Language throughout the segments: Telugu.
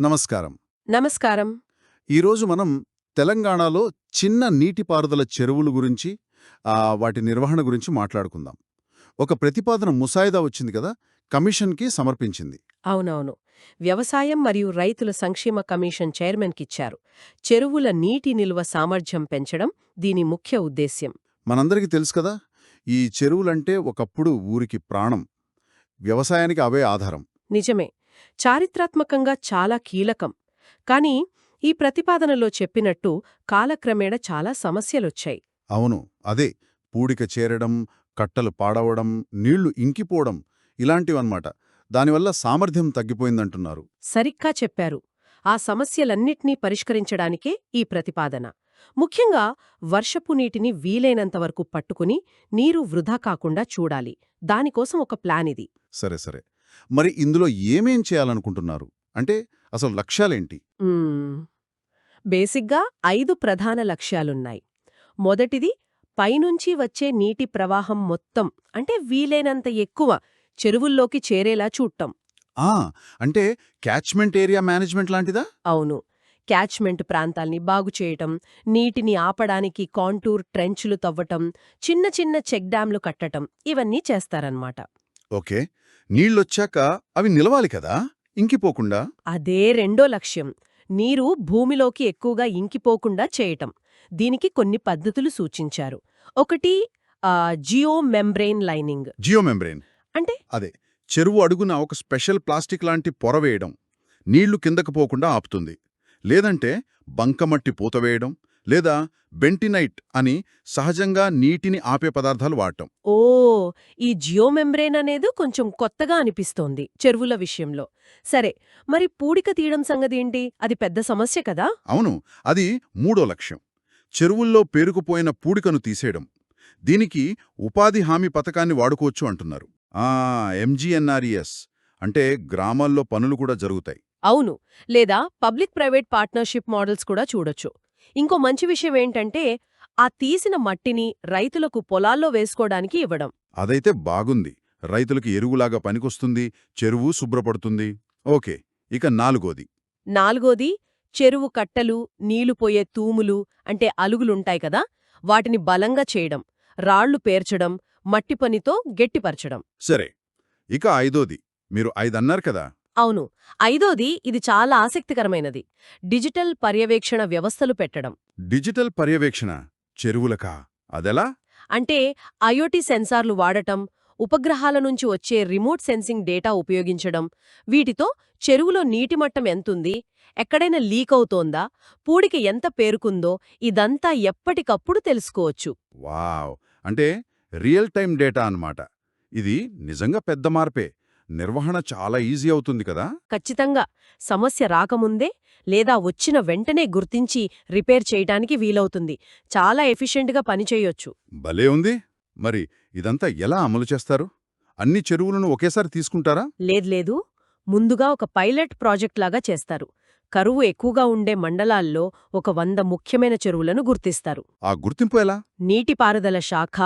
నమస్కారం. నమస్కారం. ఈరోజు మనం తెలంగాణలో చిన్న నీటిపారుదల చెరువుల గురించి వాటి నిర్వహణ గురించి మాట్లాడుకుందాం. ఒక ప్రతిపాదన ముసాయిదా వచ్చింది కదా కమిషన్కి సమర్పించింది. అవునవును. వ్యవసాయం మరియు రైతుల సంక్షేమ కమిషన్ చైర్మన్కిచ్చారు. చెరువుల నీటి నిల్వ సామర్థ్యం పెంచడం దీని ముఖ్య ఉద్దేశ్యం. మనందరికీ తెలుసు కదా ఈ చెరువులంటే ఒకప్పుడు ఊరికి ప్రాణం. వ్యవసాయానికి అవే ఆధారం. నిజమే. చారిత్రాత్మకంగా చాలా కీలకం. కానీ ఈ ప్రతిపాదనలో చెప్పినట్టు కాలక్రమేణా చాలా సమస్యలొచ్చాయి. అవును. అదే పూడిక చేరడం కట్టలు పాడవడం నీళ్ళు ఇంకిపోవడం ఇలాంటివన్నమాట. దానివల్ల సామర్థ్యం తగ్గిపోయిందంటున్నారు. సరిగ్గా చెప్పారు. ఆ సమస్యలన్నిట్నీ పరిష్కరించడానికే ఈ ప్రతిపాదన. ముఖ్యంగా వర్షపు నీటిని వీలైనంతవరకు పట్టుకుని నీరు వృధా కాకుండా చూడాలి. దానికోసం ఒక ప్లాన్ ఇది. సరే సరే. మరి ఇందులో ఏమేం చేయాలనుకుంటున్నారు? అంటే అసలు లక్ష్యాలేంటి? మ్మ్. బేసిగ్గా ఐదు ప్రధాన లక్ష్యాలున్నాయి. మొదటిది పైనుంచి వచ్చే నీటి ప్రవాహం మొత్తం అంటే వీలైనంత ఎక్కువ చెరువుల్లోకి చేరేలా చూడటం. ఆ! అంటే క్యాచ్మెంట్ ఏరియా మేనేజ్మెంట్ లాంటిదా? అవును. క్యాచ్మెంట్ ప్రాంతాల్ని బాగుచేయటం నీటిని ఆపడానికి కాంటూర్ ట్రెంచ్లు తవ్వటం చిన్న చిన్న చెక్ డ్యాంలు కట్టటం ఇవన్నీ చేస్తారన్నమాట. ఓకే. నీళ్ళొచ్చాక అవి నిలవాలి కదా? ఇంకిపోకుండా? అదే రెండో లక్ష్యం. నీరు భూమిలోకి ఎక్కువగా ఇంకిపోకుండా చేయటం. దీనికి కొన్ని పద్ధతులు సూచించారు. ఒకటి జియో మెంబ్రెయిన్ లైనింగ్. జియోమెంబ్రెయిన్ అంటే? అదే. చెరువు అడుగున ఒక స్పెషల్ ప్లాస్టిక్ లాంటి పొర వేయడం. నీళ్ళు కిందకు పోకుండా ఆపుతుంది. లేదంటే బంకమట్టి పూతవేయడం లేదా బెంటినైట్ అని సహజంగా నీటిని ఆపే పదార్థాలు వాడటం. ఓ ఈ జియో మెంబ్రెయిన్ అనేది కొంచెం కొత్తగా అనిపిస్తోంది చెరువుల విషయంలో. సరే మరి పూడిక తీయడం సంగతేంటి అది పెద్ద సమస్య కదా? అవును అది మూడో లక్ష్యం. చెరువుల్లో పేరుకుపోయిన పూడికను తీసేయడం. దీనికి ఉపాధి హామీ పథకాన్ని వాడుకోవచ్చు అంటున్నారు. ఆ ఎంజీఎన్ఆర్ఈఎస్ అంటే గ్రామాల్లో పనులు కూడా జరుగుతాయి. అవును లేదా పబ్లిక్ ప్రైవేట్ పార్ట్నర్షిప్ మోడల్స్ కూడా చూడొచ్చు. ఇంకో మంచి విషయం ఏంటంటే ఆ తీసిన మట్టిని రైతులకు పొలాల్లో వేసుకోవడానికి ఇవ్వడం. అదైతే బాగుంది. రైతులకి ఎరువులాగా పనికొస్తుంది చెరువు శుభ్రపడుతుంది. ఓకే ఇక నాలుగోది. నాలుగోది చెరువు కట్టలు నీళ్ళు పోయే తూములు అంటే అలుగులుంటాయి కదా వాటిని బలంగా చేయడం రాళ్ళు పేర్చడం మట్టి పనితో గట్టిపరచడం. సరే ఇక ఐదోది. మీరు ఐదన్నారు కదా అవును ఐదోది ఇది చాలా ఆసక్తికరమైనది. డిజిటల్ పర్యవేక్షణ వ్యవస్థలు పెట్టడం. డిజిటల్ పర్యవేక్షణ చెరువులకా? అదెలా? అంటే ఐఓటీ సెన్సార్లు వాడటం ఉపగ్రహాల నుంచి వచ్చే రిమోట్ సెన్సింగ్ డేటా ఉపయోగించడం వీటితో చెరువులో నీటి మట్టం ఎంతుంది ఎక్కడైనా లీక్ అవుతోందా పూడికి ఎంత పేరుకుందో ఇదంతా ఎప్పటికప్పుడు తెలుసుకోవచ్చు. వావ్! అంటే రియల్ టైం డేటా అన్నమాట. ఇది నిజంగా పెద్ద మార్పే. నిర్వహణ చాలా ఈజీ అవుతుంది కదా? ఖచ్చితంగా. సమస్య రాకముందే లేదా వచ్చిన వెంటనే గుర్తించి రిపేర్ చేయటానికి వీలవుతుంది. చాలా ఎఫిషియెంట్గా పనిచేయొచ్చు. భలే ఉంది. మరి ఇదంతా ఎలా అమలు చేస్తారు? అన్ని చెరువులను ఒకేసారి తీసుకుంటారా? లేద్లేదు ముందుగా ఒక పైలట్ ప్రాజెక్ట్ లాగా చేస్తారు. కరువు ఎక్కువగా ఉండే మండలాల్లో ఒక వంద ముఖ్యమైన చెరువులను గుర్తిస్తారు. ఆ గుర్తింపు ఎలా? నీటిపారుదల శాఖ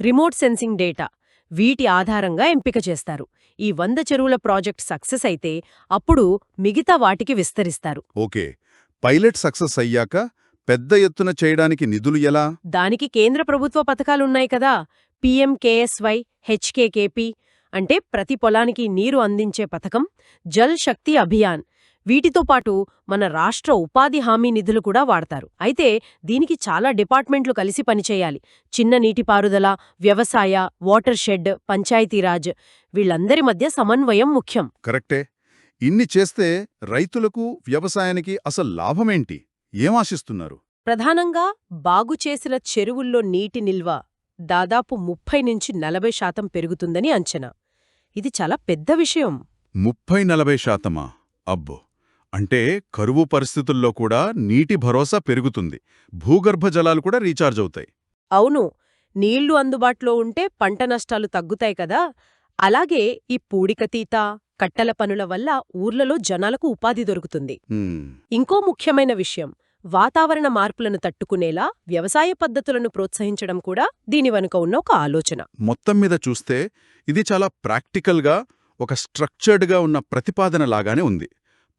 రిమోట్ సెన్సింగ్ డేటా వీటి ఆధారంగా ఎంపిక చేస్తారు. ఈ వంద చెరువుల ప్రాజెక్ట్ సక్సెస్ అయితే అప్పుడు మిగతా వాటికి విస్తరిస్తారు. ఓకే. పైలట్ సక్సెస్ అయ్యాక పెద్ద ఎత్తున చేయడానికి నిధులు ఎలా? దానికి కేంద్ర ప్రభుత్వ పథకాలున్నాయి కదా. పీఎంకేఎస్వై హెచ్కేకేపీ అంటే ప్రతి పొలానికి నీరు అందించే పథకం జల్ శక్తి అభియాన్. వీటితో పాటు మన రాష్ట్ర ఉపాధి హామీ నిధులు కూడా వాడతారు. అయితే దీనికి చాలా డిపార్ట్మెంట్లు కలిసి పనిచేయాలి. చిన్న నీటిపారుదల వ్యవసాయ వాటర్ షెడ్ పంచాయతీరాజ్ వీళ్ళందరి మధ్య సమన్వయం ముఖ్యం. కరెక్టే. ఇన్ని చేస్తే రైతులకు వ్యవసాయానికి అసలు లాభమేంటి? ఏం ఆశిస్తున్నారు? ప్రధానంగా బాగుచేసిన చెరువుల్లో నీటి నిల్వ దాదాపు ముప్పై నుంచి నలభై శాతం పెరుగుతుందని అంచనా. ఇది చాలా పెద్ద విషయం. ముప్పై నలభై శాతమా? అబ్బో! అంటే కరువు పరిస్థితుల్లో కూడా నీటి భరోసా పెరుగుతుంది. భూగర్భ జలాలు కూడా రీఛార్జ్ అవుతాయి. అవును. నీళ్ళు అందుబాటులో ఉంటే పంట నష్టాలు తగ్గుతాయి కదా. అలాగే ఈ పూడికతీత కట్టల పనుల వల్ల ఊర్లలో జనాలకు ఉపాధి దొరుకుతుంది. ఇంకో ముఖ్యమైన విషయం వాతావరణ మార్పులను తట్టుకునేలా వ్యవసాయ పద్ధతులను ప్రోత్సహించడం కూడా దీని వెనుక ఉన్న ఒక ఆలోచన. మొత్తం మీద చూస్తే ఇది చాలా ప్రాక్టికల్గా ఒక స్ట్రక్చర్డ్గా ఉన్న ప్రతిపాదన లాగానే ఉంది.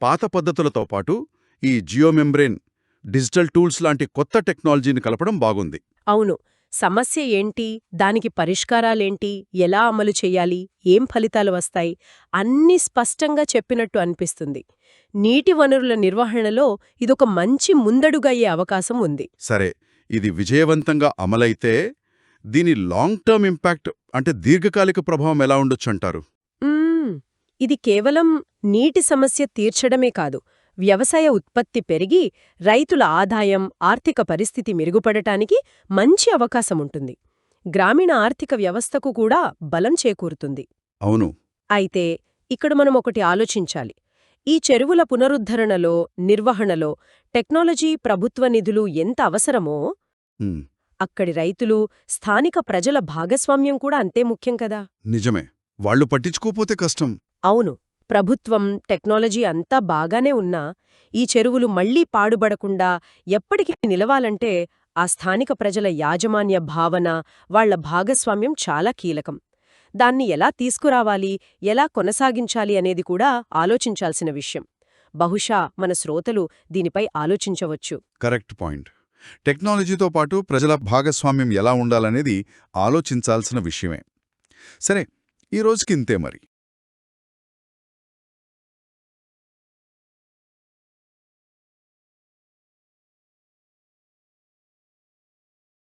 పాత పద్ధతులతో పాటు ఈ జియోమెమ్బ్రేన్ డిజిటల్ టూల్స్ లాంటి కొత్త టెక్నాలజీని కలపడం బాగుంది. అవును. సమస్య ఏంటి? దానికి పరిష్కారాలేంటి? ఎలా అమలు చెయ్యాలి ఏం ఫలితాలు వస్తాయి? అన్నీ స్పష్టంగా చెప్పినట్టు అనిపిస్తుంది. నీటి వనరుల నిర్వహణలో ఇదొక మంచి ముందడుగయ్యే అవకాశం ఉంది. సరే ఇది విజయవంతంగా అమలైతే దీని లాంగ్ టర్మ్ ఇంపాక్ట్ అంటే దీర్ఘకాలిక ప్రభావం ఎలా ఉండొచ్చంటారు మ్మ్. ఇది కేవలం నీటి సమస్య తీర్చడమే కాదు వ్యవసాయ ఉత్పత్తి పెరిగి రైతుల ఆదాయం ఆర్థిక పరిస్థితి మెరుగుపడటానికి మంచి అవకాశముంటుంది. గ్రామీణ ఆర్థిక వ్యవస్థకు కూడా బలం చేకూరుతుంది. అవును. అయితే ఇక్కడ మనం ఒకటి ఆలోచించాలి. ఈ చెరువుల పునరుద్ధరణలో నిర్వహణలో టెక్నాలజీ ప్రభుత్వ నిధులు ఎంత అవసరమో అక్కడి రైతులు స్థానిక ప్రజల భాగస్వామ్యం కూడా అంతే ముఖ్యం కదా? నిజమే. వాళ్ళు పట్టించుకోపోతే కష్టం. అవును ప్రభుత్వం టెక్నాలజీ అంతా బాగానే ఉన్నా ఈ చెరువులు మళ్ళీ పాడుబడకుండా ఎప్పటికీ నిలవాలంటే ఆ స్థానిక ప్రజల యాజమాన్య భావన వాళ్ళ భాగస్వామ్యం చాలా కీలకం. దాన్ని ఎలా తీసుకురావాలి ఎలా కొనసాగించాలి అనేది కూడా ఆలోచించాల్సిన విషయం. బహుశా మన శ్రోతలు దీనిపై ఆలోచించవచ్చు. Correct point. టెక్నాలజీతో పాటు ప్రజల భాగస్వామ్యం ఎలా ఉండాలనేది ఆలోచించాల్సిన విషయమే. సరే ఈ రోజుకి ఇంతే మరి.